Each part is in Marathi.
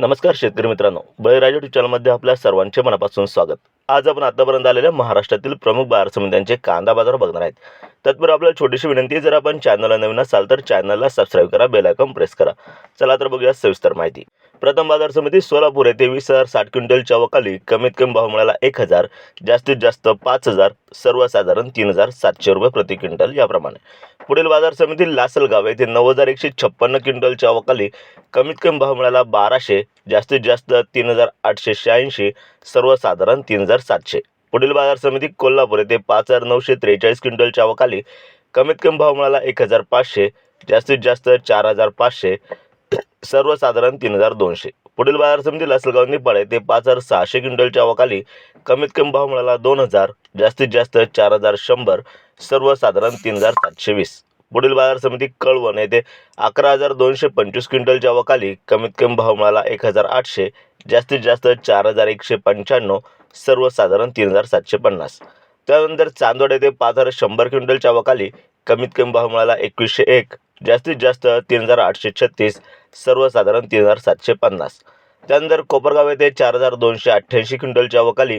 नमस्कार शेतकरी मित्रांनो. बळीराजा यूट्यूब चॅनलमध्ये आपल्या सर्वांचे मनापासून स्वागत. आज आपण आतापर्यंत आलेल्या महाराष्ट्रातील प्रमुख बाजार समित्यांचे कांदा बाजार बघणार आहेत. तत्पूर्वी आपल्याला छोटीशी विनंती आहे जर आपण चॅनलला नवीन असाल तर चॅनलला सबस्क्राईब करा बेल आयकॉन प्रेस करा. चला तर बघूया सविस्तर माहिती. प्रथम बाजार समिती सोलापूर येथे वीस हजार साठ क्विंटलच्या वकाली कमीत कमी भाव मिळाला एक हजार जास्तीत जास्त पाच हजार सर्वसाधारण तीन हजार सातशे रुपये प्रति क्विंटल याप्रमाणे. पुढील बाजार समिती लासलगाव येथे नऊ हजार एकशे छप्पन्न क्विंटलच्या वकाली कमीत कमी भाव मिळाला बाराशे जास्तीत जास्त तीन हजार आठशे शहाऐंशी सर्वसाधारण तीन हजार सातशे. पुढील बाजार समिती कोल्हापूर येथे पाच हजार नऊशे त्रेचाळीस क्विंटलच्या वकाली कमीत कमी भाव मिळाला एक हजार पाचशे जास्तीत जास्त चार हजार पाचशे सर्वसाधारण तीन हजार दोनशे. पुढील बाजार समिती लासलगाव निपाळ ते पाच हजार सहाशे क्विंटलच्या अवाखाली कमीत कमी भाव मिळाला दोन हजार जास्तीत जास्त चार हजार शंभर सर्वसाधारण तीन हजार सातशे वीस. पुढील बाजार समिती कळवण येथे अकरा हजार दोनशे पंचवीस क्विंटलच्या वकाली कमीत कमी भाव मिळाला एक हजार आठशे जास्तीत जास्त चार हजार एकशे पंच्याण्णव सर्वसाधारण तीन हजार सातशे पन्नास. त्यानंतर चांदोड येथे पाच हजार शंभर क्विंटलच्या वकाली कमीत कमी भाव मिळाला एकवीसशे एक जास्तीत जास्त तीन हजार आठशे छत्तीस सर्वसाधारण तीन हजार सातशे पन्नास. त्यानंतर कोपरगाव येथे चार हजार दोनशे अठ्ठ्याऐंशी क्विंटलच्या वकाली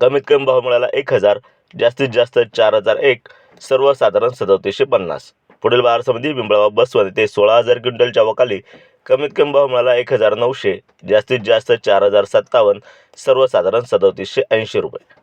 कमीत कमी भाव मिळाला एक हजार जास्तीत जास्त चार हजार एक सर्वसाधारण सदोतीसशे पन्नास. पुढील बाजार समिती पिंपळगाव बसवंत येथे सोळा हजार क्विंटलच्या वकाली कमीत कमी भाव मिळाला एक हजार नऊशे जास्तीत जास्त चार हजार सत्तावन्न सर्वसाधारण सदोतीसशे ऐंशी रुपये.